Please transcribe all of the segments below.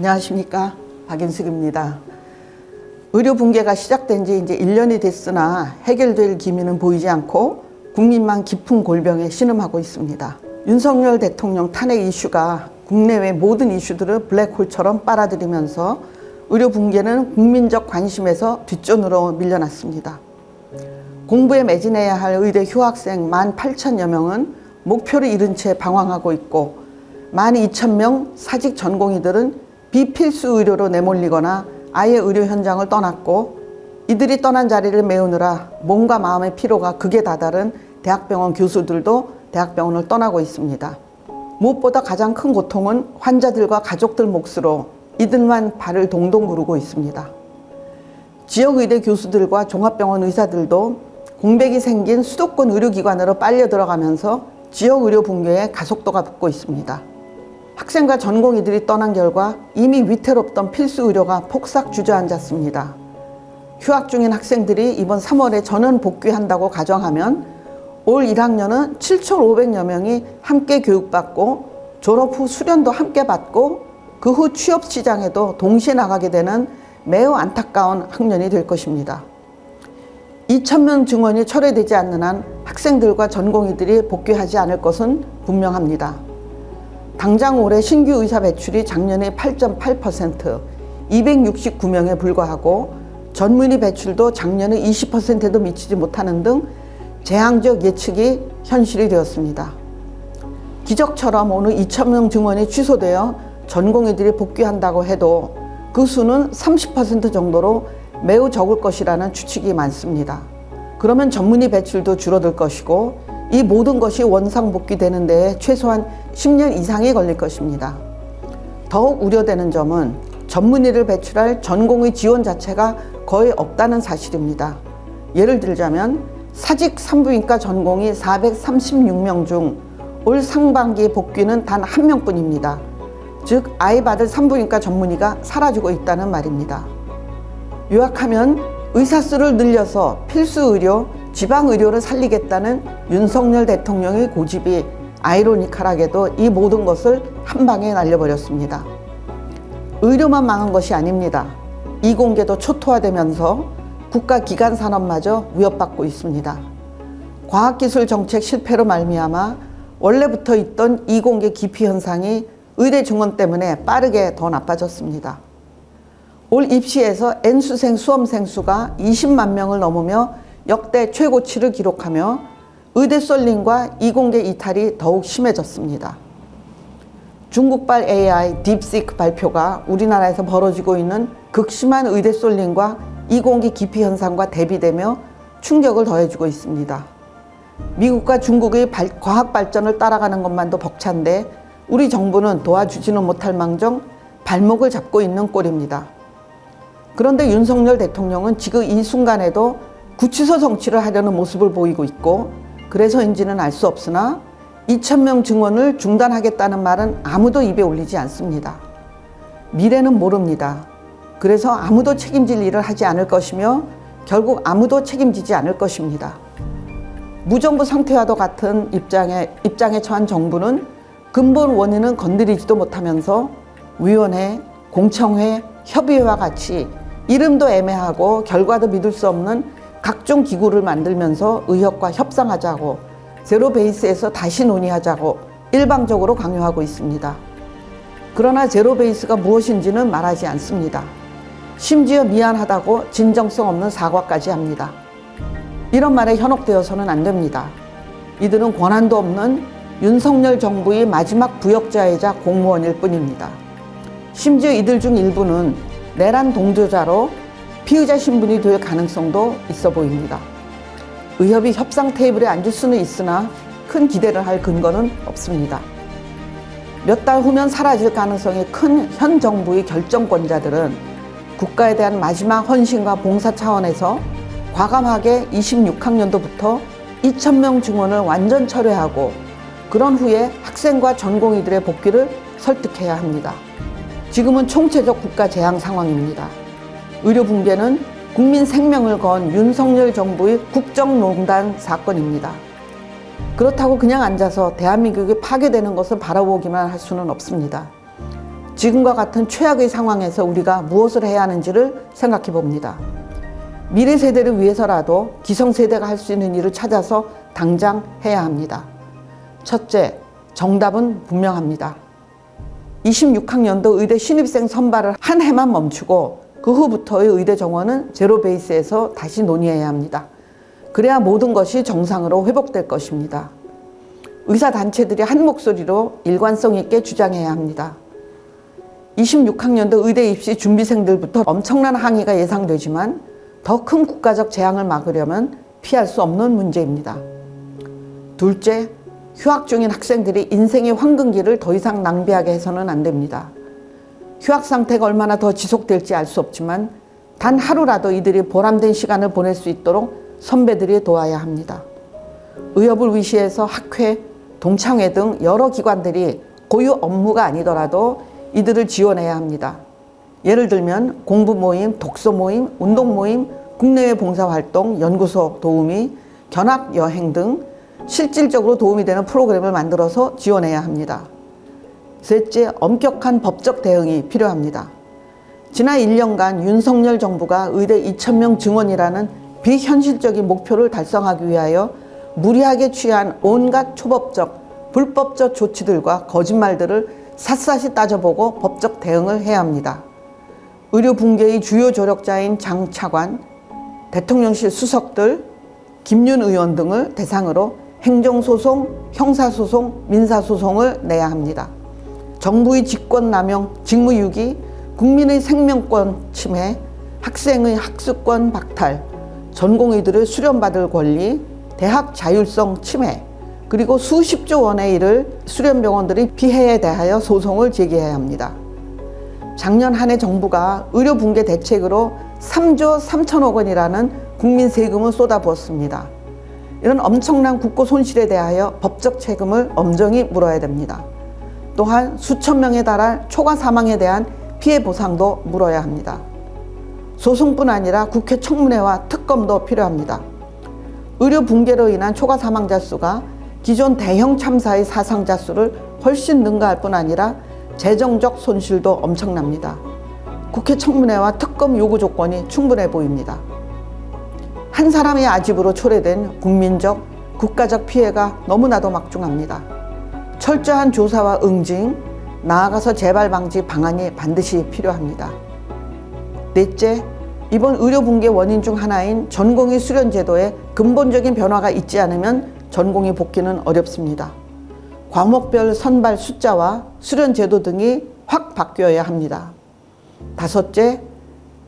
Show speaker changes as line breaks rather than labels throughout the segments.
안녕하십니까 박인숙입니다. 의료 붕괴가 시작된 지 이제 1년이 됐으나 해결될 기미는 보이지 않고 국민만 깊은 골병에 신음하고 있습니다. 윤석열 대통령 탄핵 이슈가 국내외 모든 이슈들을 블랙홀처럼 빨아들이면서 의료 붕괴는 국민적 관심에서 뒷전으로 밀려났습니다. 공부에 매진해야 할 의대 휴학생 18,000여 명은 목표를 잃은 채 방황하고 있고 12,000명 사직 전공의들은 비필수 의료로 내몰리거나 아예 의료 현장을 떠났고 이들이 떠난 자리를 메우느라 몸과 마음의 피로가 극에 다다른 대학병원 교수들도 대학병원을 떠나고 있습니다. 무엇보다 가장 큰 고통은 환자들과 가족들 몫으로 이들만 발을 동동 구르고 있습니다. 지역의대 교수들과 종합병원 의사들도 공백이 생긴 수도권 의료기관으로 빨려 들어가면서 지역 의료 붕괴에 가속도가 붙고 있습니다. 학생과 전공의들이 떠난 결과 이미 위태롭던 필수 의료가 폭삭 주저앉았습니다. 휴학 중인 학생들이 이번 3월에 전원 복귀한다고 가정하면 올 1학년은 7,500여 명이 함께 교육받고 졸업 후 수련도 함께 받고 그 후 취업 시장에도 동시에 나가게 되는 매우 안타까운 학년이 될 것입니다. 2,000명 증원이 철회되지 않는 한 학생들과 전공의들이 복귀하지 않을 것은 분명합니다. 당장 올해 신규 의사 배출이 작년에 8.8%, 269명에 불과하고 전문의 배출도 작년에 20%도 미치지 못하는 등 재앙적 예측이 현실이 되었습니다. 기적처럼 오늘 2,000명 증원이 취소되어 전공의들이 복귀한다고 해도 그 수는 30% 정도로 매우 적을 것이라는 추측이 많습니다. 그러면 전문의 배출도 줄어들 것이고 이 모든 것이 원상복귀 되는 데에 최소한 10년 이상이 걸릴 것입니다. 더욱 우려되는 점은 전문의를 배출할 전공의 지원 자체가 거의 없다는 사실입니다. 예를 들자면 사직 산부인과 전공이 436명 중 올 상반기 복귀는 단 한 명뿐입니다. 즉 아이 받을 산부인과 전문의가 사라지고 있다는 말입니다. 요약하면 의사 수를 늘려서 필수 의료, 지방 의료를 살리겠다는 윤석열 대통령의 고집이 아이러니컬하게도 이 모든 것을 한 방에 날려버렸습니다. 의료만 망한 것이 아닙니다. 이공계도 초토화되면서 국가 기관 산업마저 위협받고 있습니다. 과학기술 정책 실패로 말미암아 원래부터 있던 이공계 기피 현상이 의대 증원 때문에 빠르게 더 나빠졌습니다. 올 입시에서 N수생 수험생 수가 20만 명을 넘으며 역대 최고치를 기록하며 의대 쏠림과 이공계 이탈이 더욱 심해졌습니다. 중국발 AI 딥시크 발표가 우리나라에서 벌어지고 있는 극심한 의대 쏠림과 이공계 기피 현상과 대비되며 충격을 더해주고 있습니다. 미국과 중국의 발, 과학 발전을 따라가는 것만도 벅찬데 우리 정부는 도와주지는 못할 망정 발목을 잡고 있는 꼴입니다. 그런데 윤석열 대통령은 지금 이 순간에도 구치소 정치를 하려는 모습을 보이고 있고 그래서인지는 알 수 없으나 2천명 증원을 중단하겠다는 말은 아무도 입에 올리지 않습니다. 미래는 모릅니다. 그래서 아무도 책임질 일을 하지 않을 것이며 결국 아무도 책임지지 않을 것입니다. 무정부 상태와도 같은 입장에, 입장에 처한 정부는 근본 원인은 건드리지도 못하면서 위원회, 공청회, 협의회와 같이 이름도 애매하고 결과도 믿을 수 없는 각종 기구를 만들면서 의협과 협상하자고 제로 베이스에서 다시 논의하자고 일방적으로 강요하고 있습니다. 그러나 제로 베이스가 무엇인지는 말하지 않습니다. 심지어 미안하다고 진정성 없는 사과까지 합니다. 이런 말에 현혹되어서는 안 됩니다. 이들은 권한도 없는 윤석열 정부의 마지막 부역자이자 공무원일 뿐입니다. 심지어 이들 중 일부는 내란 동조자로 피의자 신분이 될 가능성도 있어 보입니다. 의협이 협상 테이블에 앉을 수는 있으나 큰 기대를 할 근거는 없습니다. 몇 달 후면 사라질 가능성이 큰 현 정부의 결정권자들은 국가에 대한 마지막 헌신과 봉사 차원에서 과감하게 26학년도부터 2,000명 증원을 완전 철회하고 그런 후에 학생과 전공의들의 복귀를 설득해야 합니다. 지금은 총체적 국가 재앙 상황입니다. 의료 붕괴는 국민 생명을 건 윤석열 정부의 국정농단 사건입니다. 그렇다고 그냥 앉아서 대한민국이 파괴되는 것을 바라보기만 할 수는 없습니다. 지금과 같은 최악의 상황에서 우리가 무엇을 해야 하는지를 생각해 봅니다. 미래 세대를 위해서라도 기성세대가 할 수 있는 일을 찾아서 당장 해야 합니다. 첫째, 정답은 분명합니다. 26학년도 의대 신입생 선발을 한 해만 멈추고 그 후부터의 의대 정원은 제로 베이스에서 다시 논의해야 합니다. 그래야 모든 것이 정상으로 회복될 것입니다. 의사 단체들이 한 목소리로 일관성 있게 주장해야 합니다. 26학년도 의대 입시 준비생들부터 엄청난 항의가 예상되지만 더 큰 국가적 재앙을 막으려면 피할 수 없는 문제입니다. 둘째, 휴학 중인 학생들이 인생의 황금기를 더 이상 낭비하게 해서는 안 됩니다. 휴학 상태가 얼마나 더 지속될지 알 수 없지만 단 하루라도 이들이 보람된 시간을 보낼 수 있도록 선배들이 도와야 합니다. 의협을 위시해서 학회, 동창회 등 여러 기관들이 고유 업무가 아니더라도 이들을 지원해야 합니다. 예를 들면 공부 모임, 독서 모임, 운동 모임, 국내외 봉사활동, 연구소 도우미, 견학 여행 등 실질적으로 도움이 되는 프로그램을 만들어서 지원해야 합니다. 셋째, 엄격한 법적 대응이 필요합니다. 지난 1년간 윤석열 정부가 의대 2,000명 증원이라는 비현실적인 목표를 달성하기 위하여 무리하게 취한 온갖 초법적, 불법적 조치들과 거짓말들을 샅샅이 따져보고 법적 대응을 해야 합니다. 의료 붕괴의 주요 조력자인 장 차관, 대통령실 수석들, 김윤 의원 등을 대상으로 행정소송, 형사소송, 민사소송을 내야 합니다. 정부의 직권남용, 직무유기, 국민의 생명권 침해, 학생의 학습권 박탈, 전공의들을 수련받을 권리, 대학 자율성 침해, 그리고 수십조 원의 일을 수련병원들이 피해에 대하여 소송을 제기해야 합니다. 작년 한 해 정부가 의료 붕괴 대책으로 3조 3천억 원이라는 국민 세금을 쏟아부었습니다. 이런 엄청난 국고 손실에 대하여 법적 책임을 엄정히 물어야 됩니다. 또한 수천 명에 달할 초과 사망에 대한 피해 보상도 물어야 합니다. 소송뿐 아니라 국회 청문회와 특검도 필요합니다. 의료 붕괴로 인한 초과 사망자 수가 기존 대형 참사의 사상자 수를 훨씬 능가할 뿐 아니라 재정적 손실도 엄청납니다. 국회 청문회와 특검 요구 조건이 충분해 보입니다. 한 사람의 아집으로 초래된 국민적, 국가적 피해가 너무나도 막중합니다. 철저한 조사와 응징, 나아가서 재발 방지 방안이 반드시 필요합니다. 넷째, 이번 의료 붕괴 원인 중 하나인 전공의 수련 제도에 근본적인 변화가 있지 않으면 전공의 복귀는 어렵습니다. 과목별 선발 숫자와 수련 제도 등이 확 바뀌어야 합니다. 다섯째,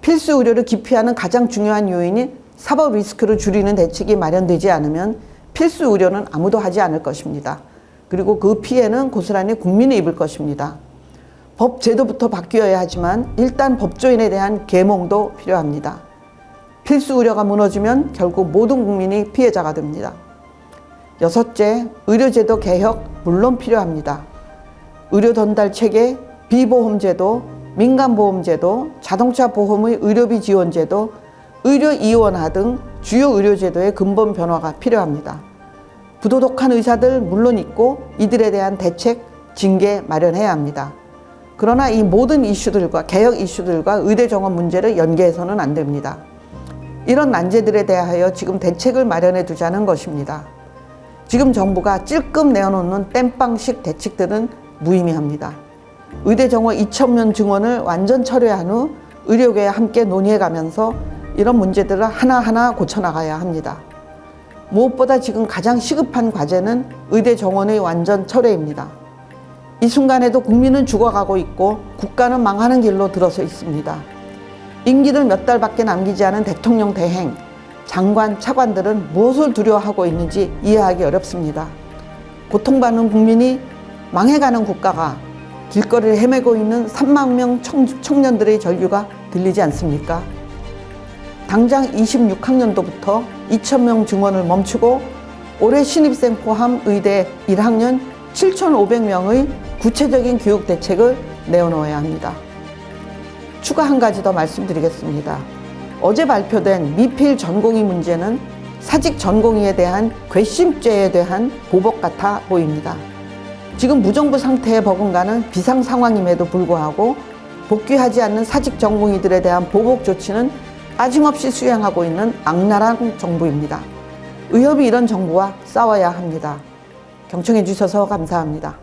필수 의료를 기피하는 가장 중요한 요인이 사법 리스크를 줄이는 대책이 마련되지 않으면 필수 의료는 아무도 하지 않을 것입니다. 그리고 그 피해는 고스란히 국민이 입을 것입니다. 법 제도부터 바뀌어야 하지만 일단 법조인에 대한 계몽도 필요합니다. 필수 의료가 무너지면 결국 모든 국민이 피해자가 됩니다. 여섯째, 의료제도 개혁 물론 필요합니다. 의료 전달 체계, 비보험제도, 민간보험제도, 자동차 보험의 의료비 지원제도, 의료 이원화 등 주요 의료제도의 근본 변화가 필요합니다. 부도덕한 의사들 물론 있고 이들에 대한 대책, 징계 마련해야 합니다. 그러나 이 모든 이슈들과 개혁 이슈들과 의대 정원 문제를 연계해서는 안 됩니다. 이런 난제들에 대하여 지금 대책을 마련해 두자는 것입니다. 지금 정부가 찔끔 내어놓는 땜빵식 대책들은 무의미합니다. 의대 정원 2천명 증원을 완전 철회한 후 의료계와 함께 논의해 가면서 이런 문제들을 하나하나 고쳐나가야 합니다. 무엇보다 지금 가장 시급한 과제는 의대 정원의 완전 철회입니다. 이 순간에도 국민은 죽어가고 있고 국가는 망하는 길로 들어서 있습니다. 임기를 몇 달밖에 남기지 않은 대통령 대행, 장관, 차관들은 무엇을 두려워하고 있는지 이해하기 어렵습니다. 고통받는 국민이 망해가는 국가가 길거리를 헤매고 있는 3만 명 청, 청년들의 절규가 들리지 않습니까? 당장 26학년도부터 2,000명 증원을 멈추고 올해 신입생 포함 의대 1학년 7,500명의 구체적인 교육 대책을 내어놓아야 합니다. 추가 한 가지 더 말씀드리겠습니다. 어제 발표된 미필 전공의 문제는 사직 전공의에 대한 괘씸죄에 대한 보복 같아 보입니다. 지금 무정부 상태에 버금가는 비상 상황임에도 불구하고 복귀하지 않는 사직 전공의들에 대한 보복 조치는 빠짐없이 수행하고 있는 악랄한 정부입니다. 의협이 이런 정부와 싸워야 합니다. 경청해 주셔서 감사합니다.